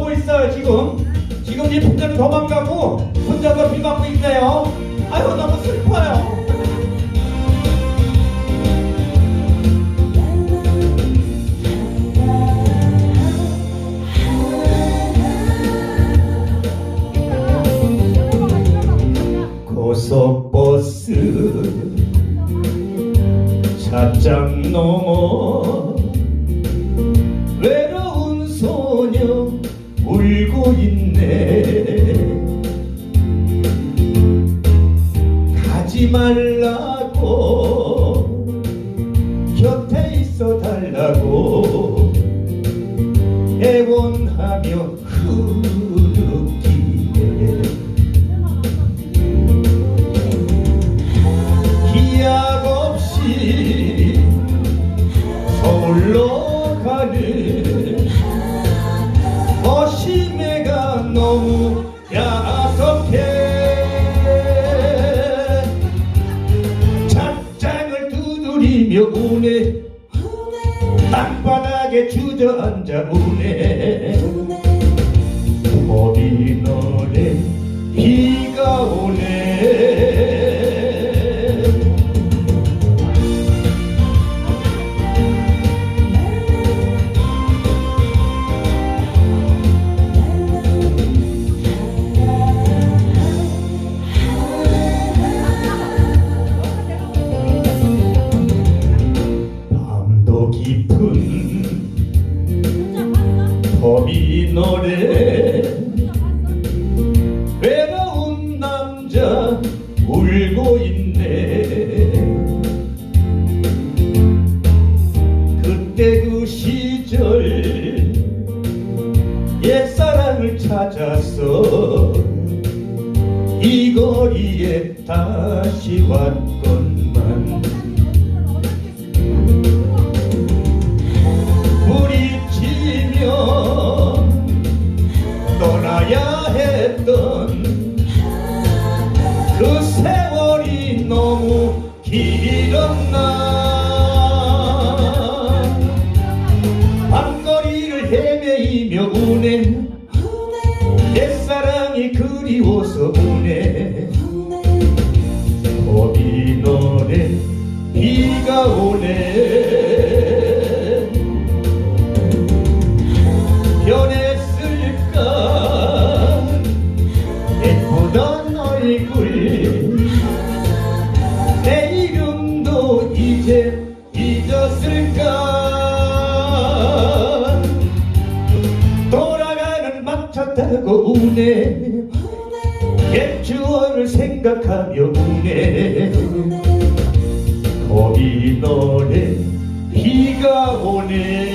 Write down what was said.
몰라요 지금. 지금 이 분자는 도망가고 혼자서 비 맞고 있네요. 아유 너무 슬퍼요. 고속버스 차장 넘어 말라고 곁에 있어 달라고 애원하며 흐르기에 기약 없이 서울로 가는 두드리며 우네 땅바닥에 주저앉아 우네. 법이 너네 비가 다시 왔건만. 부딪히며 떠나야 했던 그 세월이 너무 길었나. 밤거리를 헤매이며 우네. 옛사랑이 그리워서 우네. 법 이 노래 비가 오네. 변했을까? 예쁘던 얼굴. 내 이름도 이제 잊었을까? 돌아가는 막차 타고 우네. 옛 추억을 생각하며 우네 거기 노래 비가 오네